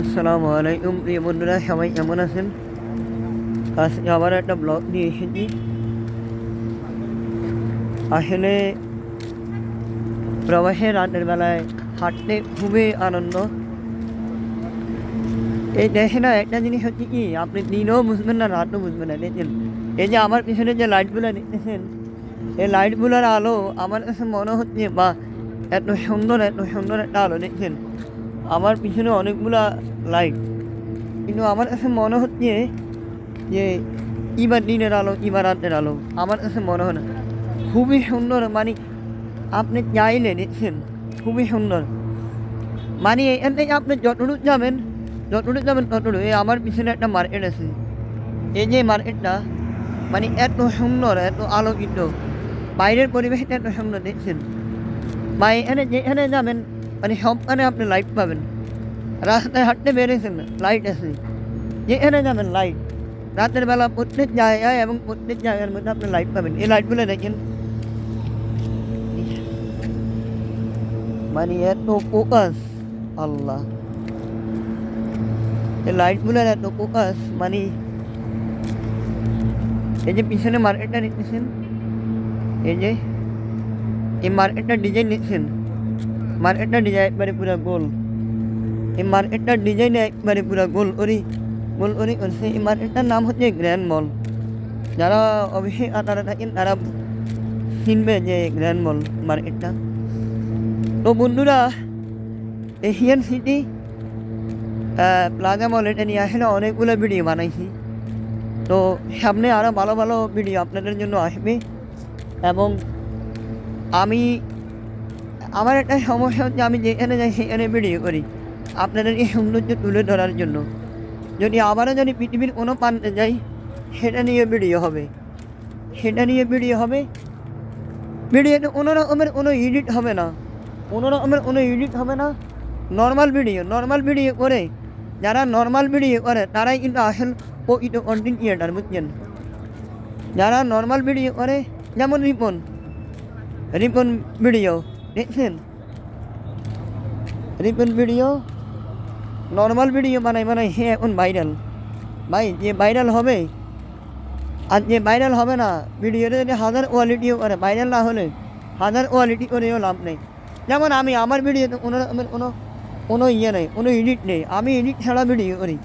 আসসালামু আলাইকুম। প্রিয় বন্ধুরা, সবাই কেমন আছেন? আজকে আবার একটা ব্লগ নিয়ে এসেছি। আসলে প্রবাসে রাতের বেলায় হাঁটতে খুবই আনন্দ। এই দেখে না, একটা জিনিস হচ্ছে কি, আপনি দিনও বুঝবেন না, রাতও বুঝবেন না দেখছেন এই যে আমার পিছনে যে লাইটগুলো দেখতেছেন, এই লাইটগুলোর আলো আমার কাছে মনে হচ্ছে বা এত সুন্দর এত সুন্দর একটা আলো দেখছেন আমার পিছনে অনেকগুলা লাইট কিন্তু আমার কাছে মনে হচ্ছে যে ইবার দিনের আলো ইবার রাতের আলো। আমার কাছে মনে হয় না। খুবই সুন্দর মানে আপনি চাইলে দেখছেন, খুবই সুন্দর। মানে এখান থেকে আপনি যতটুকু যাবেন যতটুকু যাবেন ততটুকু এই আমার পিছনে একটা মার্কেট আছে। এই যে মার্কেটটা মানে এত সুন্দর, এত আলোকিত। বাইরের পরিবেশটা এত সুন্দর, দেখছেন? বা এখানে যেখানে যাবেন মানে সবখানে আপনি লাইট পাবেন রাস্তায় হাঁটতে বেরিয়েছেন লাইট আছে যেখানে যাবেন লাইট রাতের বেলা প্রত্যেক জায়গায় এবং প্রত্যেক জায়গার মধ্যে আপনি লাইট পাবেন এই লাইটগুলো দেখেন মানে এত ফোকাস আল্লাহ এই লাইটগুলোর এত ফোকাস মানে এই যে পিছনে মার্কেটটা নিচ্ছেন এই যে এই মার্কেটটা ডিজাইন নিচ্ছেন মার্কেটটা ডিজাইন একবারে পুরো গোল। এই মার্কেটটার ডিজাইন একবারে পুরো গোল ওরি গোল ওরি করছে এই মার্কেটটার নাম হচ্ছে গ্র্যান্ড মল যারা অবশ্যই আতারা থাকেন, তারা চিনবে যে গ্র্যান্ড মল মার্কেটটা তো বন্ধুরা এশিয়ান সিটি প্লাজা মল এটা নিয়ে আসলে অনেকগুলো ভিডিও বানাইছি। তো সামনে আরও ভালো ভালো ভিডিও আপনাদের জন্য আসবে। এবং আমি আমার একটা সমস্যা হচ্ছে, আমি যেখানে যাই সেখানে ভিডিও করি। আপনাদের এই সৌন্দর্য তুলে ধরার জন্য। যদি আবারও যদি পৃথিবীর কোনো প্রান্তে যাই, সেটা নিয়ে ভিডিও হবে। সেটা নিয়ে ভিডিও হবে। ভিডিওতে কোনো রকমের কোনো এডিট হবে না। কোনো রকমের কোনো এডিট হবে না। নর্মাল ভিডিও নর্মাল ভিডিও করে, যারা নর্মাল ভিডিও করে, তারাই কিন্তু আসল প্রকৃত কন্টেন্ট ক্রিয়েটার বুঝছেন? যারা নর্মাল ভিডিও করে, যেমন রিপন। রিপন ভিডিও দেখছেন? রিপন ভিডিও নর্মাল ভিডিও বানাই বানাই হে এখন ভাইরাল ভাই, যে ভাইরাল হবে, আর যে ভাইরাল হবে না ভিডিওতে যদি হাজার কোয়ালিটিও করে ভাইরাল না হলে হাজার কোয়ালিটি করেও লাভ নেই। যেমন আমি, আমার ভিডিওতে কোনো কোনো কোনো ইয়ে নেই, কোনো এডিট নেই। আমি এডিট ছাড়া ভিডিও করি।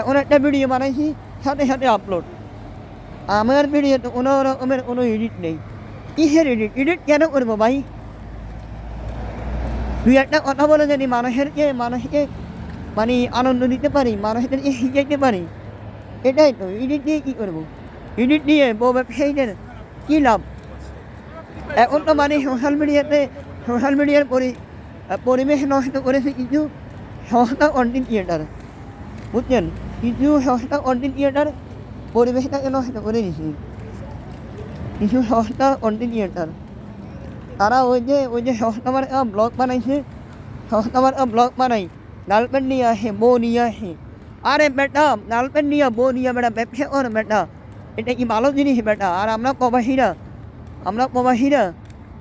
এখন একটা ভিডিও বানাইছি, সাথে সাথে আপলোড আমার ভিডিওতে কোনো রকমের কোনো এডিট নেই। কিসের এডিট এডিট কেন করব ভাই? দুই একটা কথা বলে যদি মানুষেরকে, মানুষকে মানে আনন্দ দিতে পারি, মানুষদেরকে শিখাইতে পারি। এটাই তো এডিট দিয়ে কী করব? এডিট দিয়ে বউ ব্যবসায়ীদের কী লাভ? এখন তো মানে সোশ্যাল মিডিয়াতে সোশ্যাল মিডিয়ার পরি, পরিবেশ নষ্ট করেছে কিছু সংস্থা কন্টেন্ট ক্রিয়েটার বুঝছেন? কিছু সংস্থা কন্টেন্ট ক্রিয়েটার পরিবেশটাকে নষ্ট করে দিছে। কিছু সংস্থা কন্টেন্ট ক্রিয়েটার তারা ওই যে ওই যে আমার ব্লগ বানাইছে। আমার ব্লগ বানাই। গার্লফ্রেন্ড নিয়ে আসে বউ নিয়ে আসে আরে বেটা গার্লফ্রেন্ড নিয়ে বউ নিয়ে বেটা ব্যবসা কর বেটা। এটা কি ভালো জিনিস বেটা? আর আমরা প্রবাসীরা আমরা প্রবাসীরা,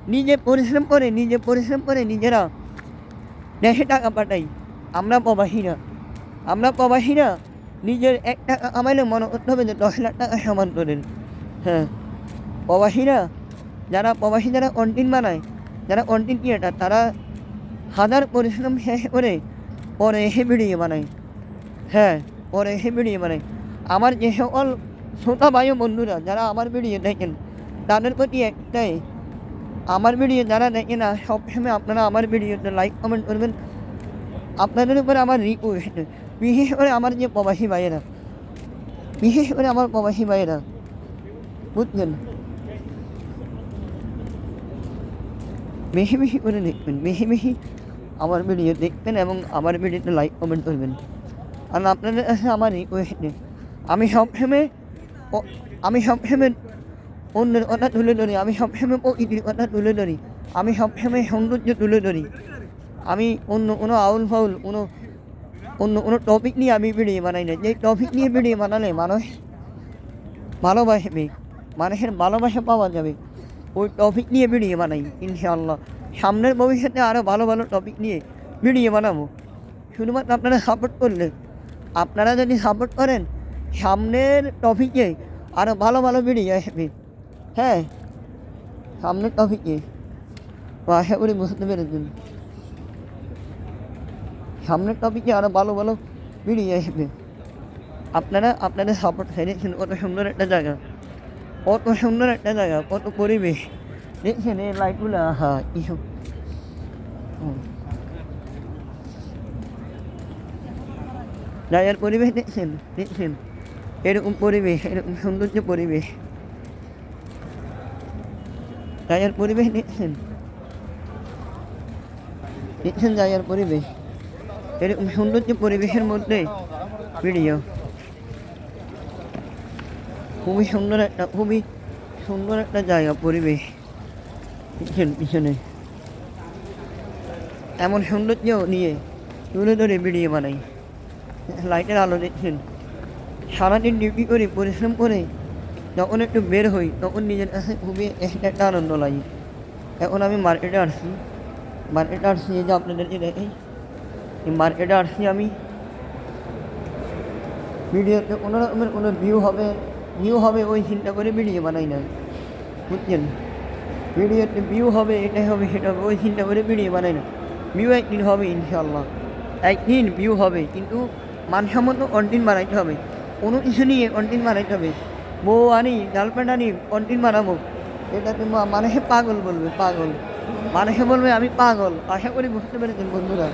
নিজে পরিশ্রম করে, নিজে পরিশ্রম করে নিজেরা দেশে টাকা পাঠাই। আমরা প্রবাসীরা আমরা প্রবাসীরা নিজের এক টাকা কামাইলে মনে করতে হবে যে দশ লাখ টাকা সমান করেন। হ্যাঁ প্রবাসীরা যারা প্রবাসী, যারা কন্টেন্ট বানায়, যারা কন্টেন্ট ক্রিয়েটার, তারা হাজার পরিশ্রম শেষ করে পরে এসে ভিডিও বানায়। হ্যাঁ পরে এসে ভিডিও বানায়। আমার যে সকল শ্রোতা বায়ু বন্ধুরা, যারা আমার ভিডিও দেখেন, তাদের প্রতি একটাই, আমার ভিডিও যারা দেখে না, সবসময় আপনারা আমার ভিডিওতে লাইক কমেন্ট করবেন। আপনাদের উপরে আমার রিকোয়েস্ট বিশেষ করে আমার যে প্রবাসী ভাইয়েরা, বিশেষ করে আমার প্রবাসী ভাইয়েরা, বুঝলেন? বেশি করে দেখবেন বেশি আমার ভিডিও দেখবেন এবং আমার ভিডিওতে লাইক কমেন্ট করবেন। আর আপনাদের কাছে আমার রিকোয়েস্ট আমি সবসময় আমি সবসময় অন্যের কথা তুলে ধরি, আমি সবসময় প্রকৃতির কথা তুলে ধরি, আমি সবসময় সৌন্দর্য তুলে ধরি। আমি অন্য কোনো আউল ফাউল, কোনো অন্য কোনো টপিক নিয়ে আমি ভিডিও বানাই না। যে টপিক নিয়ে ভিডিও বানালে মানুষ ভালোবাসবে, মানুষের ভালোবাসা পাওয়া যাবে। ওই টপিক নিয়ে ভিডিও বানাই, ইনশাআল্লাহ। সামনের ভবিষ্যতে আরও ভালো ভালো টপিক নিয়ে ভিডিও বানাবো। শুধুমাত্র আপনারা সাপোর্ট করলে। আপনারা যদি সাপোর্ট করেন, সামনের টপিকে আরও ভালো ভালো ভিডিও আসবে। হ্যাঁ সামনের টপিকে আশা করি বুঝতে পেরেছেন। সামনের টপিকে আরও ভালো ভালো ভিডিও আসবে। আপনারা, আপনাদের সাপোর্ট হারিয়েছেন কত সুন্দর একটা জায়গা। কত সুন্দর একটা জায়গা, কত পরিবেশ। দেখছেন, এই লাইটগুলো, হা এইসব হুম। জায়গার পরিবেশ দেখছেন দেখছেন? এরকম পরিবেশ, এরকম সৌন্দর্য পরিবেশ। জায়গার পরিবেশ দেখছেন? দেখছেন জায়গার পরিবেশ? এরকম সৌন্দর্য পরিবেশের মধ্যে ভিডিও খুবই সুন্দর একটা খুবই সুন্দর একটা জায়গা, পরিবেশ দেখছেন পিছনে। এমন সৌন্দর্য নিয়ে তুলে ধরে ভিডিও বানাই। লাইটের আলো দেখছেন। সারাদিন ডিউটি করে, পরিশ্রম করে যখন একটু বের হই, তখন নিজের কাছে খুবই একটা আনন্দ লাগে। এখন আমি মার্কেটে আসছি। মার্কেটে আসছি যে আপনাদেরকে দেখাই। এই মার্কেটে আসছি আমি। ভিডিওতে কোনো রকমের কোনো ভিউ হবে ভিউ হবে ওই চিন্তা করে ভিডিও বানাই না বুঝছেন ভিডিওতে ভিউ হবে এটাই হবে, সেটা হবে, ওই চিন্তা করে ভিডিও বানাই না ভিউ একদিন হবে ইনশাল্লাহ একদিন ভিউ হবে, কিন্তু মানসম্মত কন্টেন্ট বানাইতে হবে। কোনো কিছু নিয়ে কন্টেন্ট বানাইতে হবে। বউ আনি গার্লফ্রেন্ড আনি কন্টেন্ট বানাবো। এটাতে মা- মানুষে পাগল বলবে, পাগল। মানুষে বলবে, আমি পাগল। আশা করি বুঝতে পেরেছেন বন্ধুরা।